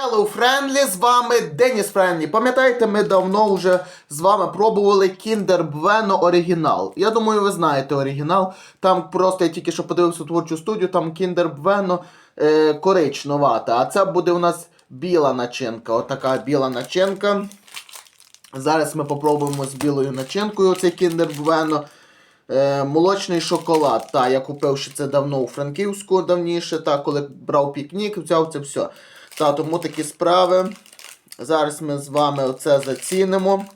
Hello, Friendly, з вами Деніс Friendly. Пам'ятаєте, ми давно вже з вами пробували Kinder Bueno оригінал. Я думаю, ви знаєте оригінал. Там просто я тільки що подивився творчу студію, там Kinder Bueno е, коричневата. А це буде у нас біла начинка. Отака біла начинка. Зараз ми попробуємо з білою начинкою цей Kinder Bueno. Е, молочний шоколад. Та, я купив ще це давно у Франківську давніше, та, коли брав пікнік, взяв це все. Та, тому такі справи. Зараз ми з вами оце зацінимо.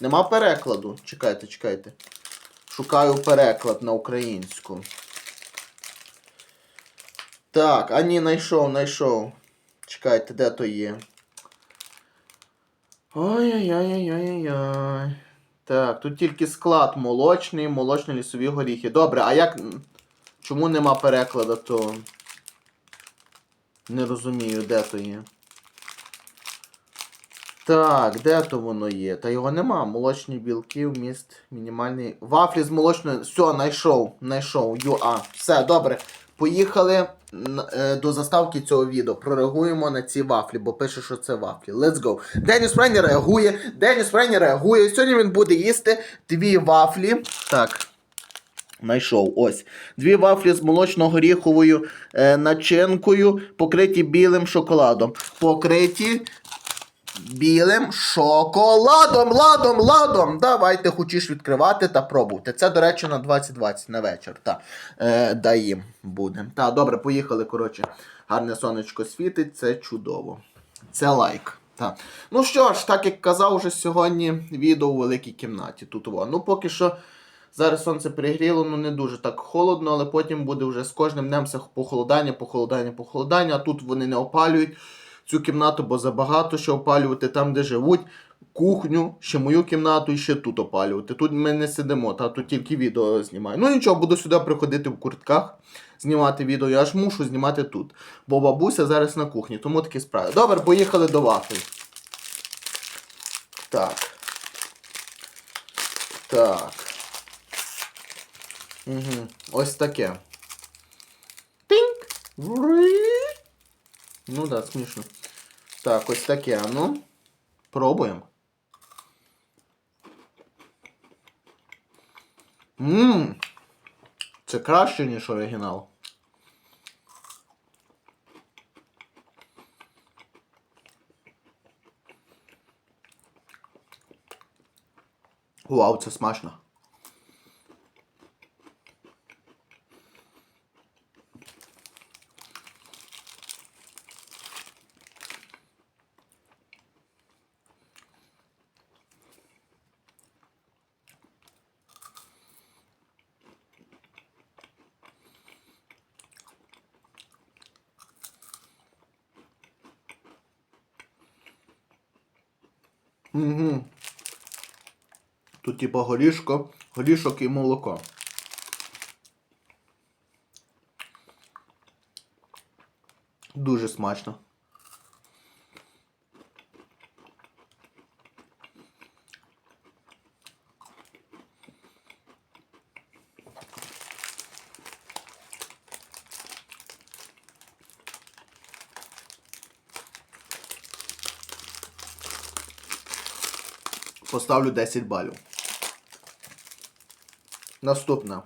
Нема перекладу. Чекайте, чекайте. Шукаю переклад на українську. Так, а ні, знайшов, знайшов. Чекайте, де то є. Ой-ой-ой-ой-ой-ой. Так, тут тільки склад молочний, молочні лісові горіхи. Добре, а як. Чому нема перекладу, то. Не розумію, де то є. Так, де то воно є? Та його нема. Молочні білки, вміст мінімальний. Вафлі з молочною. Все, знайшов. Знайшов. ЮА. Все, добре. Поїхали е, до заставки цього відео. Прореагуємо на ці вафлі, бо пише, що це вафлі. Let's go. Деніс Френі реагує. Деніс Френі реагує. Сьогодні він буде їсти дві вафлі. Так. Знайшов ось. Дві вафлі з молочно-горіховою е, начинкою, покриті білим шоколадом. Покриті білим шоколадом, ладом, ладом. Давайте хочеш відкривати та пробувати. Це, до речі, на 2020 на вечір. Та, е, даїм буде. Та, добре, поїхали. Коротше, гарне сонечко світить, це чудово. Це лайк. Та. Ну що ж, так як казав вже сьогодні, відео у великій кімнаті. Тут во. Ну поки що. Зараз сонце пригріло, ну не дуже так холодно, але потім буде вже з кожним днем все похолодання, похолодання, похолодання. А тут вони не опалюють цю кімнату, бо забагато що опалювати там, де живуть. Кухню, ще мою кімнату і ще тут опалювати. Тут ми не сидимо, та тут тільки відео знімаю. Ну нічого, буду сюди приходити в куртках, знімати відео. Я ж мушу знімати тут. Бо бабуся зараз на кухні, тому такі справи. Добре, поїхали до вафель. Так. Так. Угу. Ось таке. Ври. Ну да, смішно. Так, ось таке, ну. Пробуємо. Ммм. Це краще, ніж оригінал. Вау, це смачно. Угу. Тут типа горішко, горішок і молоко. Дуже смачно. Поставлю 10 балів. Наступна.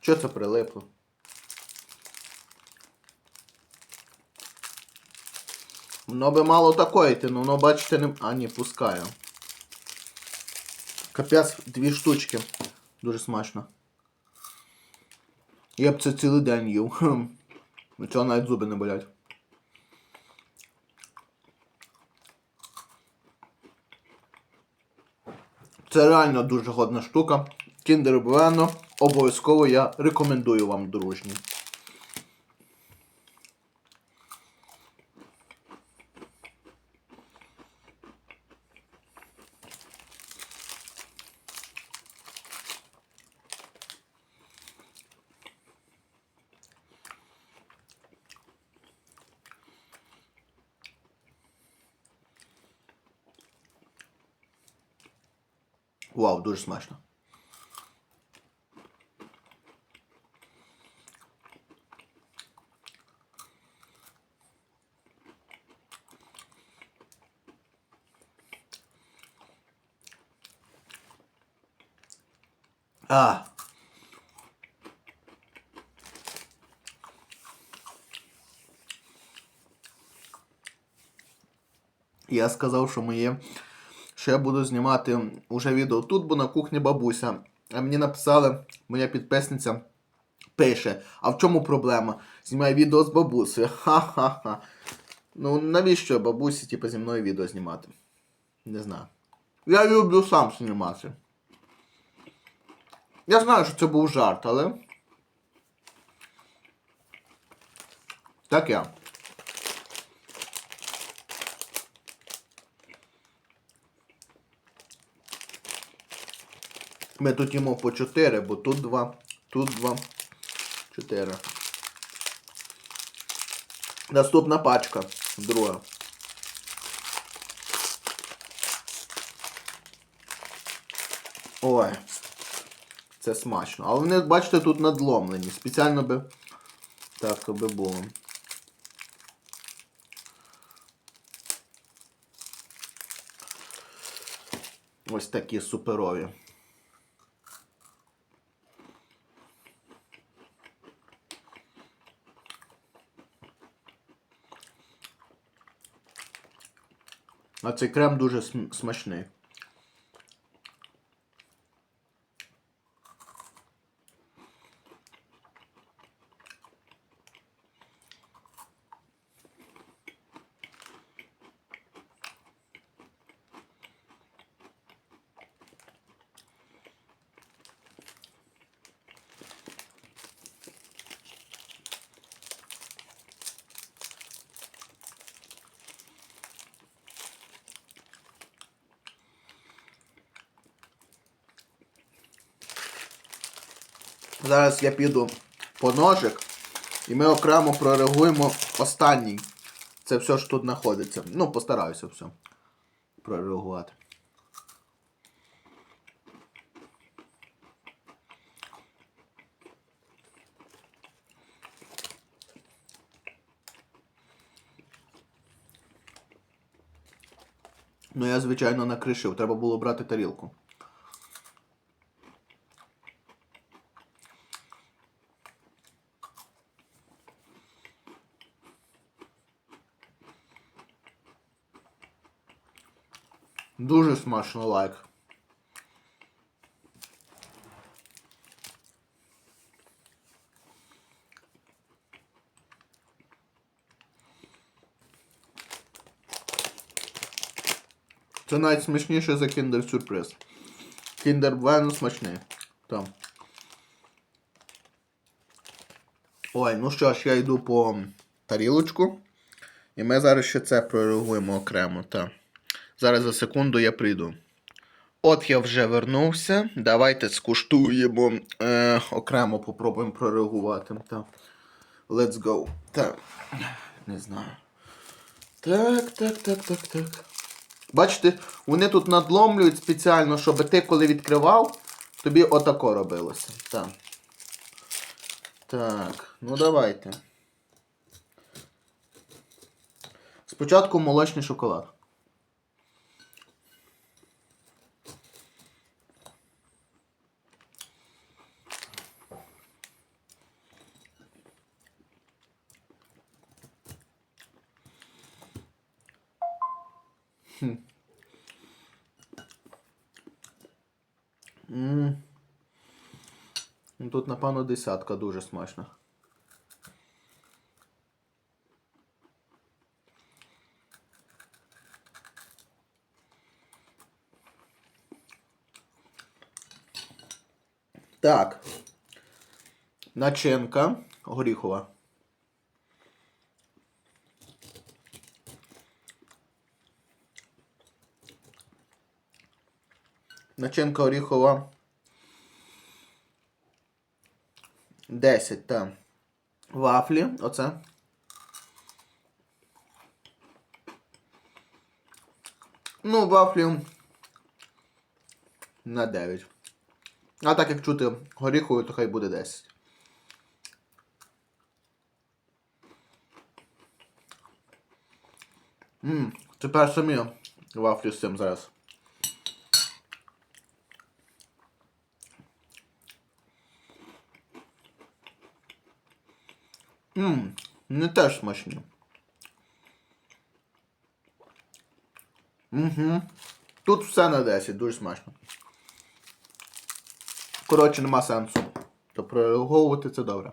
Що це прилипло? Воно би мало такої йти, але воно, бачите, не... А, ні, пускаю. Капець, дві штучки. Дуже смачно. Я б це цілий день їв. Від цього навіть зуби не болять. Це реально дуже годна штука. Kinder Bueno. Обов'язково я рекомендую вам, дружні. Вау, дуже смачно. А. Я сказав, що моє що я буду знімати уже відео тут, бо на кухні бабуся. А мені написали, моя підписниця пише: А в чому проблема? Знімай відео з бабусею. Ха-ха-ха. Ну навіщо бабусі, типу, зі мною відео знімати? Не знаю. Я люблю сам знімати. Я знаю, що це був жарт, але. Так я. Ми тут їмо по 4, бо тут 2, тут 2, 4. Наступна пачка. Друга. Ой. Це смачно. Але вони, бачите, тут надломлені. Спеціально би. Так, аби було. Ось такі суперові. А цей крем дуже см- смачний. Зараз я піду по ножик і ми окремо прореагуємо останній. Це все, що тут знаходиться. Ну, постараюся все прореагувати. Ну, я, звичайно, накришив. Треба було брати тарілку. Дуже смачно лайк. Це навіть смачніше за Kinder Surprise. Kinder Bueno смачний. Там. Ой, ну що ж, я йду по тарілочку. І ми зараз ще це прореагуємо окремо. Так. Зараз за секунду я прийду. От я вже вернувся. Давайте скуштуємо е, окремо попробуємо прореагувати. Так. Let's go. Так. Не знаю. Так, так, так, так, так. Бачите, вони тут надломлюють спеціально, щоб ти, коли відкривав, тобі отако робилося. Так. Так, ну давайте. Спочатку молочний шоколад. М. Ну, Тут, напевно, десятка дуже смачна. Так. Начинка горіхова. Начинка оріхова. 10, так. Вафлі, оце. Ну, вафлі на 9. А так як чути горіховою, то хай буде 10. Ммм, тепер самі вафлі з цим зараз. Ммм, не теж смачні. Угу. Тут все на 10, дуже смачно. Коротше, нема сенсу. То прореаговувати це добре.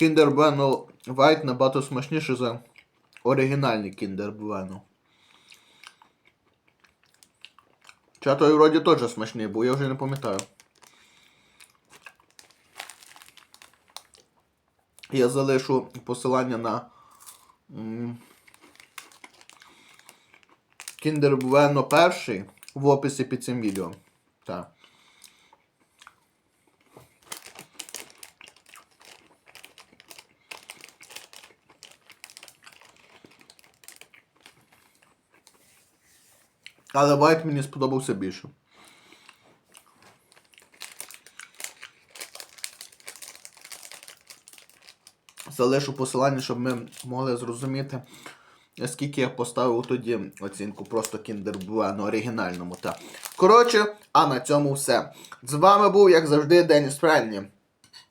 Kinder Bueno White набагато смачніше за оригінальний Kinder Bueno. Ча той вроді теж смачний, бо я вже не пам'ятаю. Я залишу посилання на Kinder Bueno перший в описі під цим відео. Так. Але White мені сподобався більше. Залишу посилання, щоб ми могли зрозуміти, скільки я поставив тоді оцінку просто Kinder Bueno оригінальному. Та. Коротше, а на цьому все. З вами був, як завжди, Деніс Френні.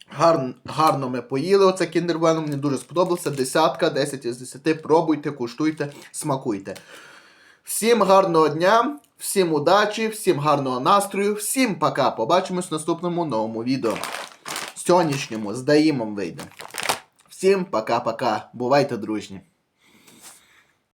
Гарно, гарно ми поїли оце Kinder Bueno, мені дуже сподобався. Десятка, 10 із 10. Пробуйте, куштуйте, смакуйте. Всім гарного дня, всім удачі, всім гарного настрою, всім пока. Побачимось в наступному новому відео. Сьогоднішньому з Даїмом вийде. Всім пока-пока. Бувайте дружні.